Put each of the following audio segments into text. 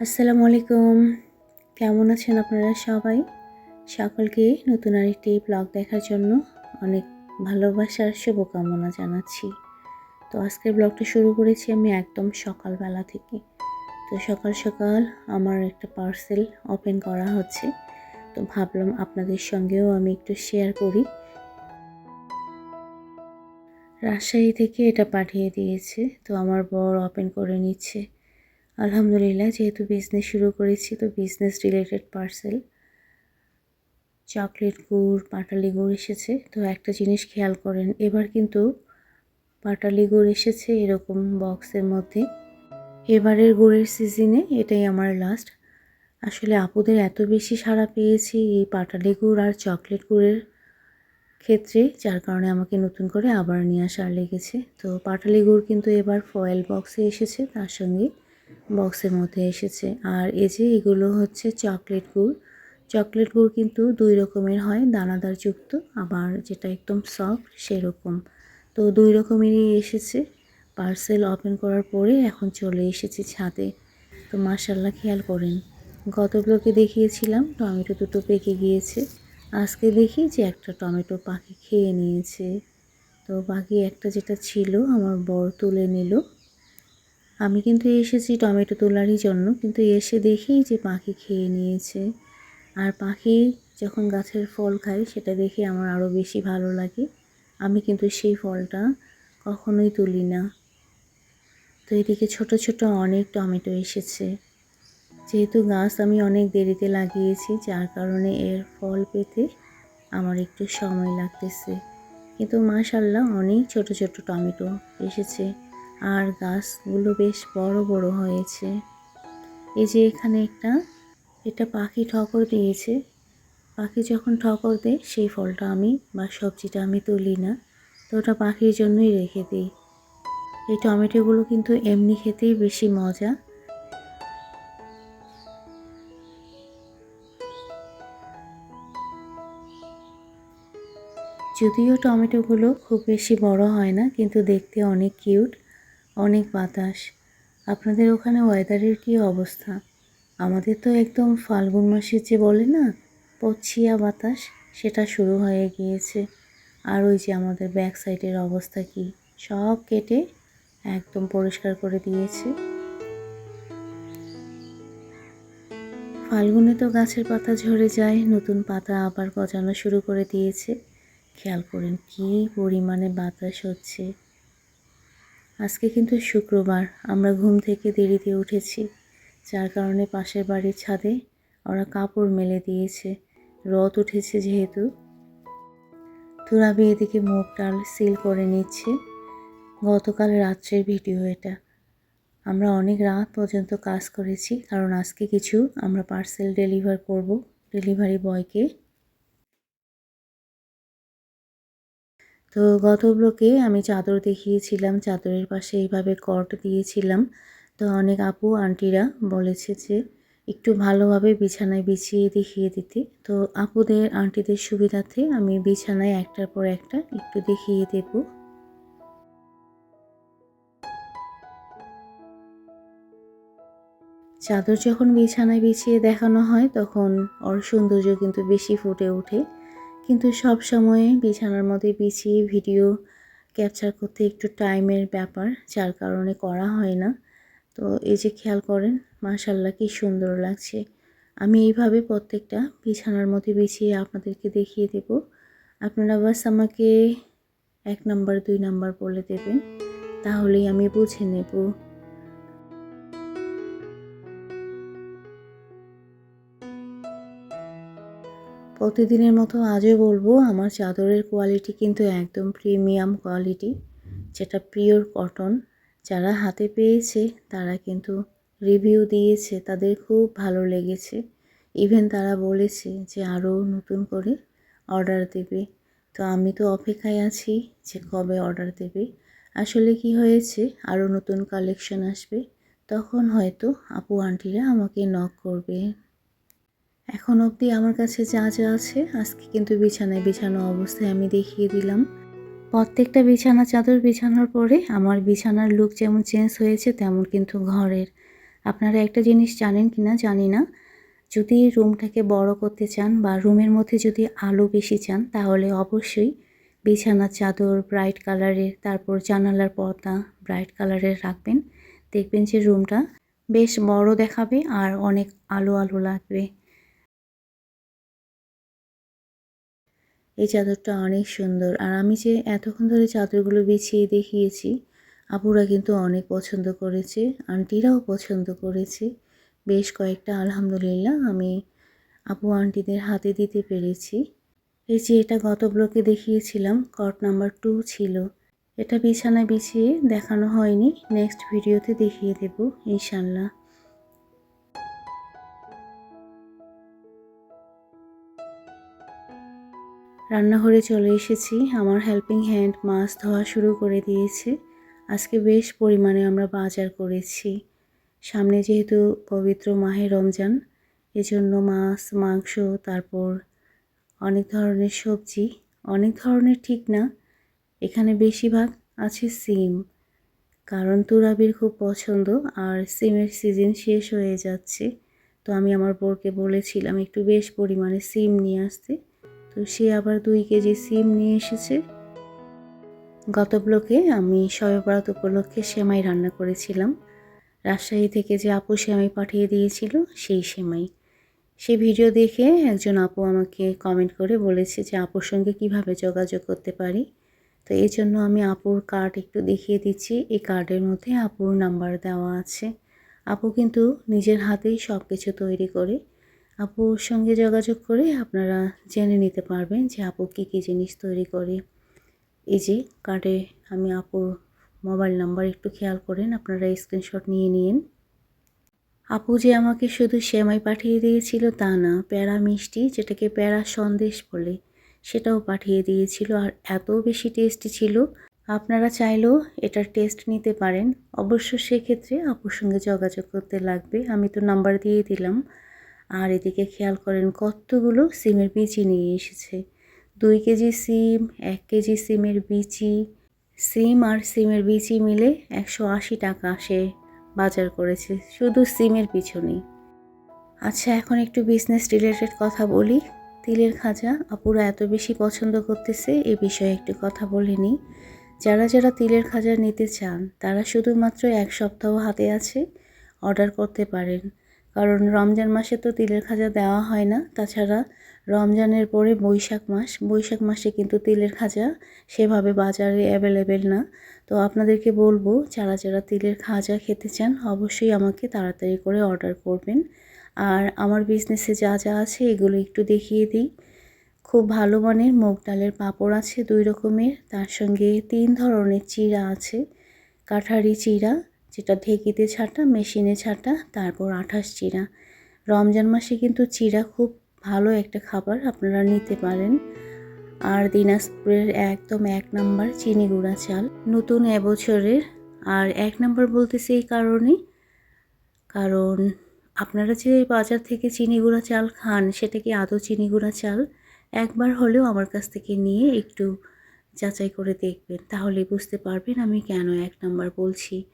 আসসালামু আলাইকুম। কেমন আছেন আপনারা সবাই? সকলকে নতুন আরেকটি ব্লগ দেখার জন্য অনেক ভালোবাসার শুভকামনা জানাচ্ছি। তো আজকের ব্লগটা শুরু করেছি আমি একদম সকালবেলা থেকে। তো সকাল সকাল আমার একটা পার্সেল ওপেন করা হচ্ছে। তো ভাবলাম আপনাদের সঙ্গেও আমি একটু শেয়ার করি। রাজশাহী থেকে এটা পাঠিয়ে দিয়েছে। তো আমার বর ওপেন করে নিচ্ছে। আলহামদুলিল্লাহ, যেহেতু বিজনেস শুরু করেছি, তো বিজনেস রিলেটেড পার্সেল চকলেট গুড়, পাটালি গুড় এসেছে। তো একটা জিনিস খেয়াল করেন, এবার কিন্তু পাটালি গুড় এসেছে এরকম বক্সের মধ্যে। এবারের গুড়ের সিজনে এটাই আমার লাস্ট আসলে আপুদের এত বেশি সাড়া পেয়েছি এই পাটালি গুড় আর চকলেট গুড়ের ক্ষেত্রে, যার কারণে আমাকে নতুন করে আবার নিয়ে আসার লেগেছে। তো পাটালি গুড় কিন্তু এবার ফয়েল বক্সে এসেছে, তার সঙ্গে বক্সের মধ্যে এসেছে। আর এই যে এগুলো হচ্ছে চকলেট গুড়। চকলেট গুড় কিন্তু দুই রকমের হয় দানাদার যুক্ত আবার যেটা একদম সফট সেরকম। তো দুই রকমেরই এসেছে। পার্সেল ওপেন করার পরে এখন চলে এসেছি ছাদে। তো মার্শাল্লাহ খেয়াল করেন। গত ব্লকে দেখিয়েছিলাম, টমেটো দুটো পেকে গিয়েছে। আজকে দেখি যে একটা টমেটো পাখি খেয়ে নিয়েছে। তো বাকি একটা যেটা ছিল, আমার বর তুলে নিল। আমি কিন্তু এসেছি টমেটো তোলারই জন্য, কিন্তু এসে দেখি যে পাখি খেয়ে নিয়েছে। আর পাখি যখন গাছের ফল খায়, সেটা দেখে আমার আরও বেশি ভালো লাগে। আমি কিন্তু সেই ফলটা কখনোই তুলি না। তো এদিকে ছোট ছোট অনেক টমেটো এসেছে। যেহেতু গাছ আমি অনেক দেরিতে লাগিয়েছি, যার কারণে এর ফল পেতে আমার একটু সময় লাগতেছে। কিন্তু মাশাল্লাহ অনেক ছোট ছোট টমেটো এসেছে। আর গাছগুলো বেশ বড় বড় হয়েছে। এই যে এখানে একটা, এটা পাখি ঠকর দিয়েছে। পাখি যখন ঠকর দেয়, সেই ফলটা আমি বা সবজিটা আমি তুলি না। তো ওটা পাখির জন্যই রেখে দিই। এই টমেটোগুলো কিন্তু এমনি খেতেই বেশি মজা। যদিও টমেটোগুলো খুব বেশি বড় হয় না, কিন্তু দেখতে অনেক কিউট। অনেক বাতাস। আপনাদের ওখানে ওয়েদারের কী অবস্থা? আমাদের তো একদম ফাল্গুন মাসের যে বলে না পছিয়া বাতাস, সেটা শুরু হয়ে গিয়েছে। আর ওই যে আমাদের ব্যাক সাইডের অবস্থা কি, সব কেটে একদম পরিষ্কার করে দিয়েছে। ফাল্গুনে তো গাছের পাতা ঝরে যায়, নতুন পাতা আবার গজানো শুরু করে দিয়েছে। খেয়াল করেন কী পরিমাণে বাতাস হচ্ছে। আজকে কিন্তু শুক্রবার, আমরা ঘুম থেকে দেরিতে উঠেছি। যার কারণে পাশের বাড়ির ছাদে ওরা কাপড় মেলে দিয়েছে। রথ উঠেছে যেহেতু। তুরাবি এদিকে মুখ ডাল সিল করে নিচ্ছে। গতকাল রাত্রের ভিডিও এটা। আমরা অনেক রাত পর্যন্ত কাজ করেছি, কারণ আজকে কিছু আমরা পার্সেল ডেলিভার করব, ডেলিভারি বয়কে। তো গত ব্লকে আমি চাদর দেখিয়েছিলাম, চাদরের পাশে এইভাবে কট দিয়েছিলাম। তো অনেক আপু, আন্টিরা বলেছে যে একটু ভালোভাবে বিছানায় বিছিয়ে দেখিয়ে দিতে। তো আপুদের, আন্টিদের সুবিধার্থে আমি বিছানায় একটার পর একটা একটু দেখিয়ে দেব। চাদর যখন বিছানায় বিছিয়ে দেখানো হয়, তখন ওর সৌন্দর্য কিন্তু বেশি ফুটে ওঠে। কিন্তু সব সময় বিছানার মধ্যে বিছিয়ে ভিডিও ক্যাপচার করতে একটু টাইমের ব্যাপার, যার কারণে করা হয় না। তো এই যে খেয়াল করেন মাশাল্লাহ কি সুন্দর লাগছে। আমি এইভাবে প্রত্যেকটা বিছানার মধ্যে বিছিয়ে আপনাদেরকে দেখিয়ে দেব। আপনারা বাস আমাকে এক নাম্বার দুই নাম্বার বলে দেবেন, তাহলেই আমি বুঝে নেব। প্রতিদিনের মতো আজও বলব, আমার চাদরের কোয়ালিটি কিন্তু একদম প্রিমিয়াম কোয়ালিটি যেটা পিওর কটন যারা হাতে পেয়েছে, তারা কিন্তু রিভিউ দিয়েছে, তাদের খুব ভালো লেগেছে। ইভেন তারা বলেছে যে আরও নতুন করে অর্ডার দেবে। তো আমি তো অপেক্ষায় আছি যে কবে অর্ডার দেবে। আসলে কি হয়েছে, আরও নতুন কালেকশন আসবে, তখন হয়তো আপু, আন্টিরা আমাকে নক করবে। এখন অবধি আমার কাছে যা যা আছে, আজকে কিন্তু বিছানায় বিছানো অবস্থায় আমি দেখিয়ে দিলাম। প্রত্যেকটা বিছানা, চাদর বিছানোর পরে আমার বিছানার লুক যেমন চেঞ্জ হয়েছে, তেমন কিন্তু ঘরের। আপনারা একটা জিনিস জানেন কি না জানি না। যদি রুমটাকে বড় করতে চান বা রুমের মধ্যে যদি আলো বেশি চান, তাহলে অবশ্যই বিছানার চাদর ব্রাইট কালারের তারপর জানালার পর্দা ব্রাইট কালারের রাখবেন। দেখবেন যে রুমটা বেশ বড় দেখাবে আর অনেক আলো আলো লাগবে। এই চাদরটা অনেক সুন্দর। আর আমি যে এতক্ষণ ধরে চাদরগুলো বিছিয়ে দেখিয়েছি, আপুরা কিন্তু অনেক পছন্দ করেছে, আন্টিরাও পছন্দ করেছে। বেশ কয়েকটা আলহামদুলিল্লাহ আমি আপু আন্টিদের হাতে দিতে পেরেছি। এই যে এটা গত ব্লকে দেখিয়েছিলাম, কট নাম্বার টু ছিল। এটা বিছানায় বিছিয়ে দেখানো হয়নি, নেক্সট ভিডিওতে দেখিয়ে দেব, ইনশাল্লাহ। রান্নাঘরে চলে এসেছি। আমার হেল্পিং হ্যান্ড মাছ ধোয়া শুরু করে দিয়েছে। আজকে বেশ পরিমাণে আমরা বাজার করেছি। সামনে যেহেতু পবিত্র মাহে রমজান, এজন্য মাছ, মাংস, তারপর অনেক ধরনের সবজি, অনেক ধরনের ঠিক না, এখানে বেশিরভাগ আছে সিম। কারণ তুরাবির খুব পছন্দ আর সিমের সিজন শেষ হয়ে যাচ্ছে। তো আমি আমার বোরকে বলেছিলাম, একটু বেশ পরিমাণে সিম নিয়ে আসতে। তো সে আবার দুই কেজি সিম নিয়ে এসেছে। গত ব্লকে আমি শবে বরাত উপলক্ষে সেমাই রান্না করেছিলাম। রাজশাহী থেকে যে আপু সেমাই পাঠিয়ে দিয়েছিল, সেই সেমাই। সেই ভিডিও দেখে একজন আপু আমাকে কমেন্ট করে বলেছে যে, আপুর সঙ্গে কীভাবে যোগাযোগ করতে পারি? তো এই জন্য আমি আপুর কার্ড একটু দেখিয়ে দিচ্ছি। এই কার্ডের মধ্যে আপুর নাম্বার দেওয়া আছে। আপু কিন্তু নিজের হাতেই সব কিছু তৈরি করে। আপুর সঙ্গে যোগাযোগ করে আপনারা জেনে নিতে পারবেন যে আপু কী কী জিনিস তৈরি করে। এই যে কার্ডে আমি আপুর মোবাইল নাম্বার একটু খেয়াল করেন, আপনারা স্ক্রিনশট নিয়ে নিন। আপু যে আমাকে শুধু সেমাই পাঠিয়ে দিয়েছিল তা না, প্যারা মিষ্টি, যেটাকে প্যারা সন্দেশ বলে, সেটাও পাঠিয়ে দিয়েছিল আর এত বেশি টেস্টি ছিল। আপনারা চাইলেও এটার টেস্ট নিতে পারেন। অবশ্য সেক্ষেত্রে আপুর সঙ্গে যোগাযোগ করতে লাগবে, আমি তো নাম্বার দিয়ে দিলাম। আর এদিকে খেয়াল করেন কতগুলো সিমের বিচি নিয়ে এসেছে। দুই কেজি সিম, এক কেজি সিমের বিচি, সিম আর সিমের বিচি মিলে একশো আশি টাকা সে বাজার করেছে, শুধু সিমের পিছনেই আচ্ছা এখন একটু বিজনেস রিলেটেড কথা বলি। তিলের খাজা আপুরা এত বেশি পছন্দ করতেছে এ বিষয়ে একটু কথা বলে নিই। যারা যারা তিলের খাজা নিতে চান, তারা শুধুমাত্র এক সপ্তাহ হাতে আছে অর্ডার করতে পারেন। কারণ রমজান মাসে তো তিলের খাজা দেওয়া হয় না। তাছাড়া রমজানের পরে বৈশাখ মাস, বৈশাখ মাসে কিন্তু তিলের খাজা সেভাবে বাজারে অ্যাভেলেবেল না। তো আপনাদেরকে বলব, যারা যারা তিলের খাজা খেতে চান, অবশ্যই আমাকে তাড়াতাড়ি করে অর্ডার করবেন। আর আমার বিজনেসে যা যা আছে এগুলো একটু দেখিয়ে দিই। খুব ভালো মানের মুগ ডালের পাঁপড় আছে দুই রকমের, তার সঙ্গে তিন ধরনের চিড়া আছে। কাঠারি চিড়া যেটা ঢেকিতে ছাটা, মেশিনে ছাটা, তারপর আঠাশ চিরা রমজান মাসে কিন্তু চিরা খুব ভালো একটা খাবার, আপনারা নিতে পারেন। আর দিনাজপুরের একদম এক নাম্বার চিনি গুঁড়া চাল। নতুন এবছরের, আর এক নাম্বার বলতেছি এই কারণে। কারণ আপনারা যে বাজার থেকে চিনি গুঁড়া চাল খান, সেটা কি আদৌ চিনি গুঁড়া চাল? একবার হলেও আমার কাছ থেকে নিয়ে একটু যাচাই করে দেখবেন। তাহলে বুঝতে পারবেন আমি কেন এক নাম্বার বলছি।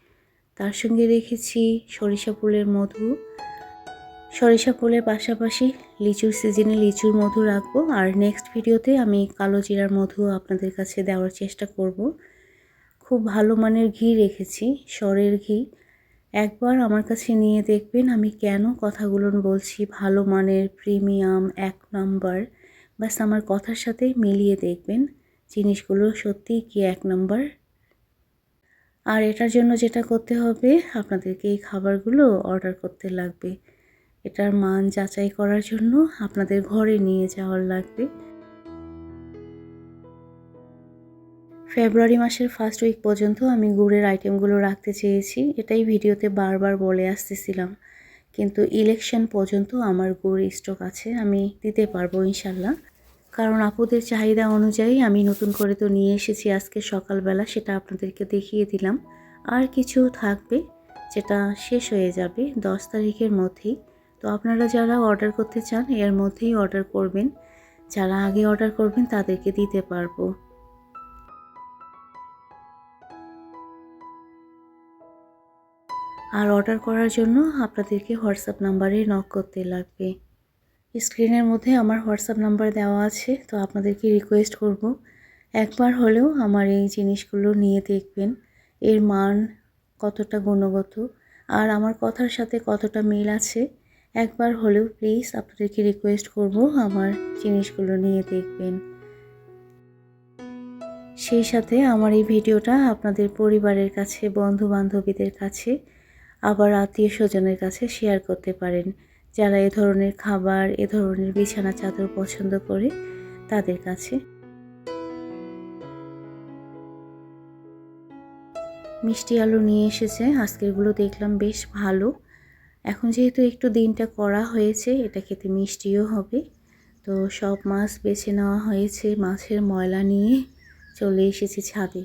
তার সঙ্গে রেখেছি সরিষা ফুলের মধু। সরিষা ফুলের পাশাপাশি লিচুর সিজনে লিচুর মধু রাখব। আর নেক্সট ভিডিওতে আমি কালো জিরার মধু আপনাদের কাছে দেওয়ার চেষ্টা করব। খুব ভালো মানের ঘি রেখেছি, সরের ঘি। একবার আমার কাছে নিয়ে দেখবেন আমি কেন কথাগুলো বলছি, ভালো মানের প্রিমিয়াম এক নম্বর। বাস আমার কথার সাথে মিলিয়ে দেখবেন, জিনিসগুলো সত্যিই কি এক নম্বর? আর এটার জন্য যেটা করতে হবে, আপনাদেরকে এই খাবারগুলো অর্ডার করতে লাগবে। এটার মান যাচাই করার জন্য আপনাদের ঘরে নিয়ে যাওয়ার লাগবে। ফেব্রুয়ারি মাসের ফার্স্ট উইক পর্যন্ত আমি গুড়ের আইটেমগুলো রাখতে চেয়েছি। এটাই ভিডিওতে বারবার বলে আসতেছিলাম। কিন্তু ইলেকশন পর্যন্ত আমার গুড় স্টক আছে, আমি দিতে পারব ইনশাল্লাহ। কারণ আপুদের চাহিদা অনুযায়ী আমি নতুন করে তো নিয়ে এসেছি আজকে সকালবেলা, সেটা আপনাদেরকে দেখিয়ে দিলাম। আর কিছু থাকবে যেটা শেষ হয়ে যাবে দশ তারিখের মধ্যেই। তো আপনারা যারা অর্ডার করতে চান, এর মধ্যেই অর্ডার করবেন। যারা আগে অর্ডার করবেন, তাদেরকে দিতে পারব। আর অর্ডার করার জন্য আপনাদেরকে হোয়াটসঅ্যাপ নাম্বারে নক করতে লাগবে। স্ক্রিনের মধ্যে আমার হোয়াটসঅ্যাপ নাম্বার দেওয়া আছে, তো আপনাদেরকে রিকোয়েস্ট করব। একবার হলেও আমার এই জিনিসগুলো নিয়ে দেখবেন, এর মান কতটা গুণগত, আর আমার কথার সাথে কতটা মিল আছে, একবার হলেও প্লিজ আপনাদেরকে রিকোয়েস্ট করব আমার জিনিসগুলো নিয়ে দেখবেন। সেই সাথে আমার এই ভিডিওটা আপনাদের পরিবারের কাছে বন্ধু বান্ধবীদের কাছে, আবার আত্মীয় স্বজনের কাছে শেয়ার করতে পারেন। যারা এ ধরনের খাবার, এ ধরনের বিছানা, চাদর পছন্দ করে তাদের কাছে। মিষ্টি আলু নিয়ে এসেছে, আজকেরগুলো দেখলাম বেশ ভালো। এখন যেহেতু একটু দিনটা করা হয়েছে, এটা খেতে মিষ্টিও হবে। তো সব মাছ বেছে নেওয়া হয়েছে, মাছের ময়লা নিয়ে চলে এসেছি ছাদে।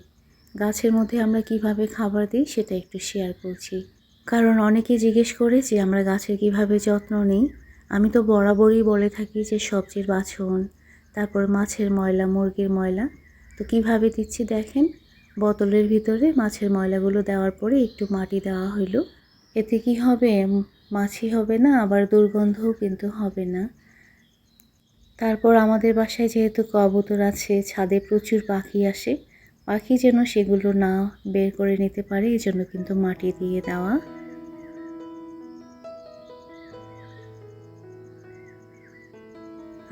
গাছের মধ্যে আমরা কীভাবে খাবার দিই সেটা একটু শেয়ার করছি। কারণ অনেকে জিজ্ঞেস করে যে আমরা গাছের কীভাবে যত্ন নিই। আমি তো বরাবরই বলে থাকি যে সবজির বাছন তারপর মাছের ময়লা, মুরগির ময়লা। তো কীভাবে দিচ্ছি দেখেন? বোতলের ভিতরে মাছের ময়লাগুলো দেওয়ার পরে একটু মাটি দেওয়া হইল। এতে কি হবে? মাছি হবে না, আবার দুর্গন্ধও কিন্তু হবে না। তারপর আমাদের বাসায় যেহেতু কবুতর আছে, ছাদে প্রচুর পাখি আসে, পাখি যেন সেগুলো না বের করে নিতে পারে এই জন্য কিন্তু মাটি দিয়ে দেওয়া।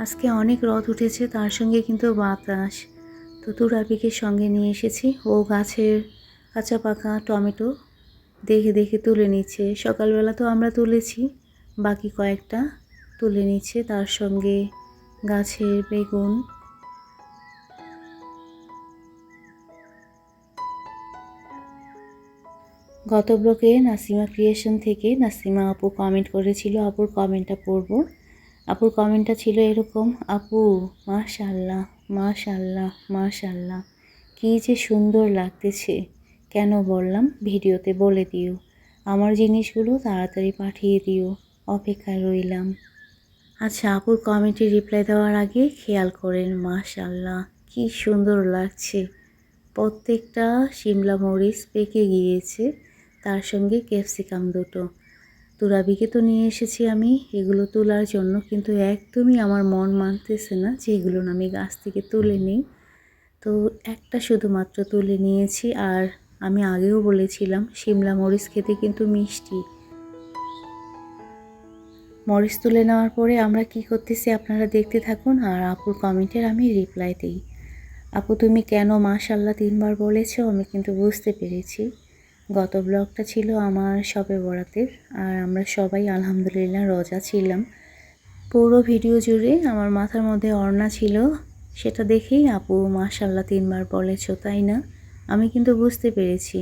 আজকে অনেক রথ উঠেছে, তার সঙ্গে কিন্তু বাতাস। তো তুরাবিকে সঙ্গে নিয়ে এসেছি। ও গাছের কাঁচা পাকা টমেটো দেখে দেখে তুলে নিচ্ছে। সকালবেলা তো আমরা তুলেছি, বাকি কয়েকটা তুলে নিচ্ছে তার সঙ্গে গাছের বেগুন। গত ব্লকে নাসিমা ক্রিয়েশন থেকে নাসিমা আপু কমেন্ট করেছিল, আপুর কমেন্টটা পড়ব। আপুর কমেন্টটা ছিল এরকম, আপু মাশাল্লাহ মাশাল্লাহ মাশাল্লাহ কী যে সুন্দর লাগতেছে। কেন বললাম? ভিডিওতে বলে দিও। আমার জিনিসগুলো তাড়াতাড়ি পাঠিয়ে দিও। অপেক্ষায় রইলাম। আচ্ছা আপুর কমেন্টে রিপ্লাই দেওয়ার আগে খেয়াল করেন মাশাল্লাহ কি সুন্দর লাগছে। প্রত্যেকটা শিমলা মরিচ পেকে গিয়েছে, তার সঙ্গে ক্যাপসিকাম দুটো। তুরাবিকে তো নিয়ে এসেছি আমি। এগুলো তোলার জন্য কিন্তু একদমই আমার মন মানতেছে না যে এগুলো আমি গাছ থেকে তুলে নিই। তো একটা শুধুমাত্র তুলে নিয়েছি আর আমি আগেও বলেছিলাম শিমলা মরিচ খেতে কিন্তু মিষ্টি। মরিচ তুলে নেওয়ার পরে আমরা কি করতেছি আপনারা দেখতে থাকুন আর আপুর কমেন্টের আমি রিপ্লাই দিই। আপু তুমি কেন মাশাল্লাহ তিনবার বলেছ আমি কিন্তু বুঝতে পেরেছি। গত ব্লগটা ছিল আমার সবে বরাতের, আর আমরা সবাই আলহামদুলিল্লাহ রজা ছিলাম। পুরো ভিডিও জুড়ে আমার মাথার মধ্যে অর্ণা ছিল, সেটা দেখেই আপু মাশাল্লাহ তিনবার বলেছ, তাই না? আমি কিন্তু বুঝতে পেরেছি।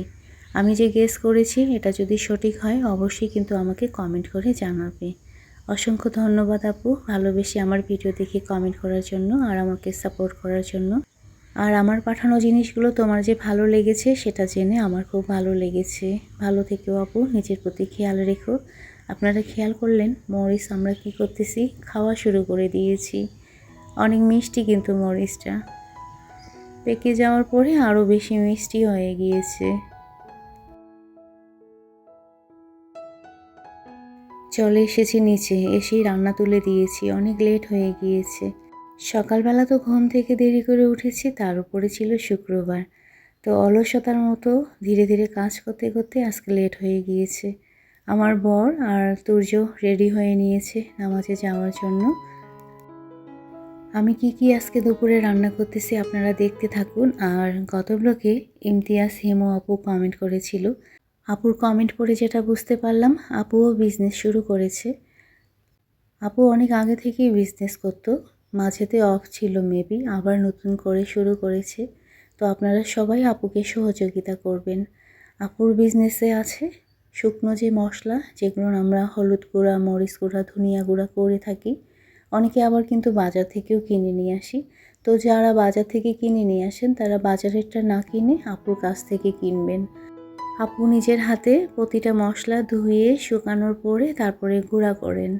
আমি যে গেস করেছি এটা যদি সঠিক হয়, অবশ্যই কিন্তু আমাকে কমেন্ট করে জানাবে। অসংখ্য ধন্যবাদ আপু ভালোবেসে আমার ভিডিও দেখে কমেন্ট করার জন্য আর আমাকে সাপোর্ট করার জন্য। আর আমার পাঠানো জিনিসগুলো তোমার যে ভালো লেগেছে সেটা জেনে আমার খুব ভালো লেগেছে। ভালো থেকেও আপু, নিজের প্রতি খেয়াল রেখো। আপনারা খেয়াল করলেন মরিচ আমরা কি করতেছি? খাওয়া শুরু করে দিয়েছি। অনেক মিষ্টি কিন্তু মরিচটা। পেকে যাওয়ার পরে আরও বেশি মিষ্টি হয়ে গিয়েছে। চলে এসেছি নিচে, এসেই রান্না তুলে দিয়েছি। অনেক লেট হয়ে গিয়েছে। সকালবেলা তো ঘুম থেকে দেরি করে উঠেছি, তার উপরে ছিল শুক্রবার। তো অলসতার মতো ধীরে ধীরে কাজ করতে করতে আজকে লেট হয়ে গিয়েছে। আমার বর আর তুর্য রেডি হয়ে নিয়েছে নামাজে যাওয়ার জন্য। আমি কি কি আজকে দুপুরে রান্না করতেছি আপনারা দেখতে থাকুন। আর গত ব্লকে ইমতিয়াজ, হেমো আপু কমেন্ট করেছিল। আপুর কমেন্ট পড়ে যেটা বুঝতে পারলাম, আপুও বিজনেস শুরু করেছে। আপু অনেক আগে থেকেই বিজনেস করতো। মাঝেতে অফ ছিল মেবি, আবার নতুন করে শুরু করেছে। তো আপনারা সবাই আপুকে সহযোগিতা করবেন। আপুর বিজনেসে আছে শুকনো যে মশলা যেগুলো আমরা হলুদ গুঁড়া, মরিচ গুঁড়া, ধনিয়া গুঁড়া করে থাকি। অনেকে আবার কিন্তু বাজার থেকেও কিনে নিয়ে আসি। তো যারা বাজার থেকে কিনে নিয়ে আসেন, তারা বাজারেরটা না কিনে আপুর কাছ থেকে কিনবেন। আপু নিজের হাতে প্রতিটা মশলা ধুয়ে শুকানোর পরে তারপরে গুঁড়া করেন।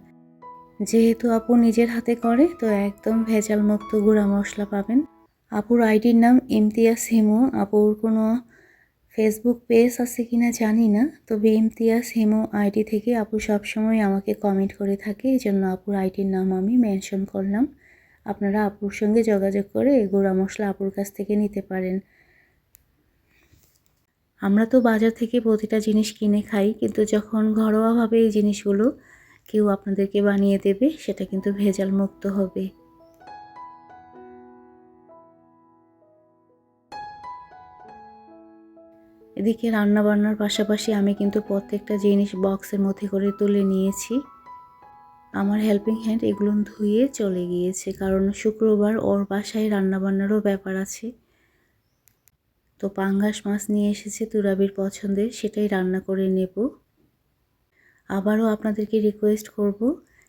যেহেতু আপু নিজের হাতে করে, তো একদম ভেজাল মুক্ত গুঁড়া মশলা পাবেন। আপুর আইডির নাম ইমতিয়াজ হিমু। আপুর কোনো ফেসবুক পেজ আছে কিনা জানি না, তবে ইমতিয়াজ হেমো আইডি থেকে আপু সবসময় আমাকে কমেন্ট করে থাকে এই জন্য আপুর আইডির নাম আমি মেনশন করলাম। আপনারা আপুর সঙ্গে যোগাযোগ করে গুঁড়া মশলা আপুর কাছ থেকে নিতে পারেন। আমরা তো বাজার থেকে প্রতিটা জিনিস কিনে খাই, কিন্তু যখন ঘরোয়াভাবে এই জিনিসগুলো কেউ আপনাদেরকে বানিয়ে দেবে, সেটা কিন্তু ভেজাল মুক্ত হবে। এদিকে রান্না বান্নার পাশাপাশি আমি কিন্তু প্রত্যেকটা জিনিস বক্সের মধ্যে করে তুলে নিয়েছি। আমার হেল্পিং হ্যান্ড এগুলো ধুয়ে চলে গিয়েছে, কারণ শুক্রবার ওর বাসায় রান্নাবান্নারও ব্যাপার আছে। তো পাঙ্গাস মাছ নিয়ে এসেছে তুরাবির পছন্দের, সেটাই রান্না করে নেব। আবারও আপনাদেরকে রিকোয়েস্ট করব,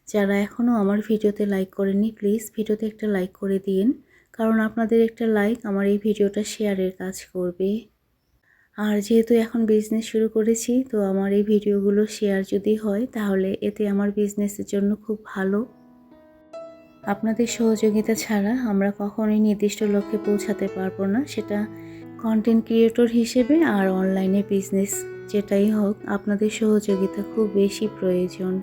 যারা এখনও আমার ভিডিওতে লাইক করেনি প্লিজ ভিডিওতে একটা লাইক করে দিন। কারণ আপনাদের একটা লাইক আমার এই ভিডিওটা শেয়ারের কাজ করবে। আর যেহেতু এখন বিজনেস শুরু করেছি, তো আমার এই ভিডিওগুলো শেয়ার যদি হয়, তাহলে এতে আমার বিজনেসের জন্য খুব ভালো। আপনাদের সহযোগিতা ছাড়া আমরা কখনোই নির্দিষ্ট লক্ষ্যে পৌঁছাতে পারব না। সেটা কন্টেন্ট ক্রিয়েটর হিসেবে আর অনলাইনে বিজনেস যেটাই হোক, আপনাদের সহযোগিতা খুব বেশি প্রয়োজন।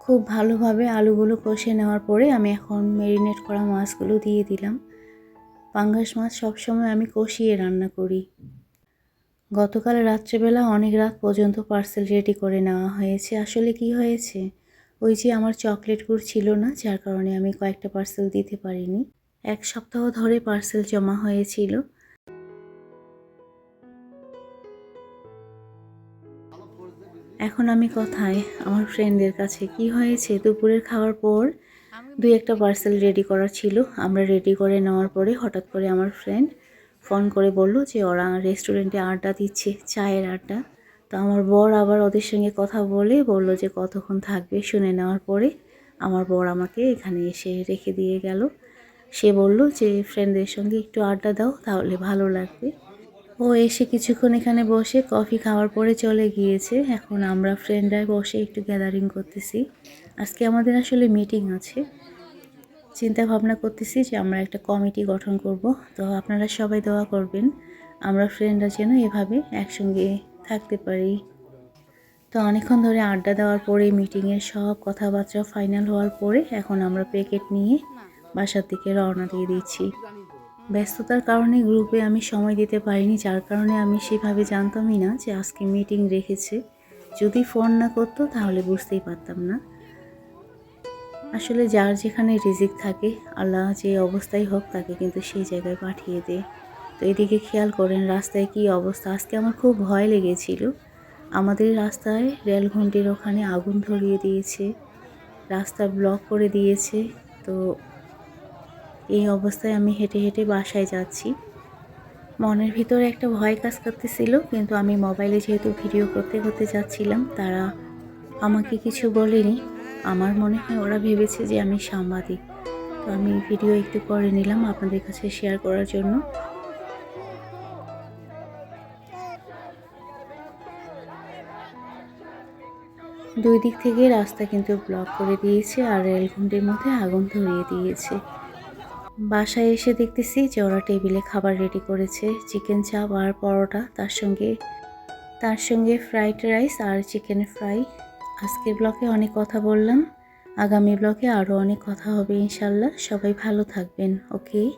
খুব ভালোভাবে আলুগুলো কষে নেওয়ার পরে আমি এখন ম্যারিনেট করা মাছগুলো দিয়ে দিলাম। পাঙ্গাস মাছ সবসময় আমি কষিয়ে রান্না করি। গতকাল রাত্রেবেলা অনেক রাত পর্যন্ত পার্সেল রেডি করে নেওয়া হয়েছে। আসলে কি হয়েছে? ওই যে আমার চকলেট গুড় ছিল না, যার কারণে আমি কয়েকটা পার্সেল দিতে পারিনি। এক সপ্তাহ ধরে পার্সেল জমা হয়েছিল। এখন আমি কথায়? আমার ফ্রেন্ডদের কাছে। কি হয়েছে? দুপুরের খাওয়ার পর দুই একটা পার্সেল রেডি করার ছিল। আমরা রেডি করে নেওয়ার পরে হঠাৎ করে আমার ফ্রেন্ড ফোন করে বলল যে ওরা রেস্টুরেন্টে আড্ডা দিচ্ছে, চায়ের আড্ডা। তো আমার বর আবার ওদের সঙ্গে কথা বলে বলল যে কতক্ষণ থাকবে? শুনে নেওয়ার পরে আমার বর আমাকে এখানে এসে রেখে দিয়ে গেল। সে বলল যে, ফ্রেন্ডদের সঙ্গে একটু আড্ডা দাও, তাহলে ভালো লাগবে। ও এসে কিছুক্ষণ এখানে বসে কফি খাওয়ার পরে চলে গিয়েছে। এখন আমরা ফ্রেন্ডরা বসে একটু গ্যাদারিং করতেছি। আজকে আমাদের আসলে মিটিং আছে। চিন্তা ভাবনা করতেছি যে, আমরা একটা কমিটি গঠন করব। তো আপনারা সবাই দোয়া করবেন, আমরা ফ্রেন্ডরা যেন এভাবে একসঙ্গে থাকতে পারি। তো অনেকক্ষণ ধরে আড্ডা দেওয়ার পরে মিটিংয়ের সব কথাবার্তা ফাইনাল হওয়ার পরে, এখন আমরা প্যাকেট নিয়ে বাসার দিকে রওনা দিয়ে দিচ্ছি। ব্যস্ততার কারণে গ্রুপে আমি সময় দিতে পারিনি, যার কারণে আমি সেভাবে জানতামই না যে আজকে মিটিং রেখেছে। যদি ফোন না করতো তাহলে বুঝতেই পারতাম না। আসলে যার যেখানে রিজিক থাকে, আল্লাহ যে অবস্থায় হোক তাকে কিন্তু সেই জায়গায় পাঠিয়ে দেয় তো এদিকে খেয়াল করেন, রাস্তায় কি অবস্থা? আজকে আমার খুব ভয় লেগেছিল। আমাদের রাস্তায় রেল ঘন্টির ওখানে আগুন ধরিয়ে দিয়েছে, রাস্তা ব্লক করে দিয়েছে। তো এই অবস্থায় আমি হেঁটে হেঁটে বাসায় যাচ্ছি। মনের ভিতরে একটা ভয় কাজ করতেছিল, কিন্তু আমি মোবাইলে যেহেতু ভিডিও করতে করতে যাচ্ছিলাম, তারা আমাকে কিছু বলেনি। আমার মনে হয় ওরা ভেবেছে যে আমি সাংবাদিক। তো আমি ভিডিও একটু করে নিলাম আপনাদের কাছে শেয়ার করার জন্য। দুই দিক থেকে রাস্তা কিন্তু ব্লক করে দিয়েছে আর রেলঘুন্টির মধ্যে আগুন ধরিয়ে দিয়েছে। বাসায় এসে দেখতেছি যে ওরা টেবিলে খাবার রেডি করেছে। চিকেন চাপ আর পরোটা, তার সঙ্গে তার সঙ্গে ফ্রাইড রাইস আর চিকেন ফ্রাই আজকের ব্লকে অনেক কথা বললাম। আগামী ব্লকে আরও অনেক কথা হবে ইনশাল্লাহ। সবাই ভালো থাকবেন ওকে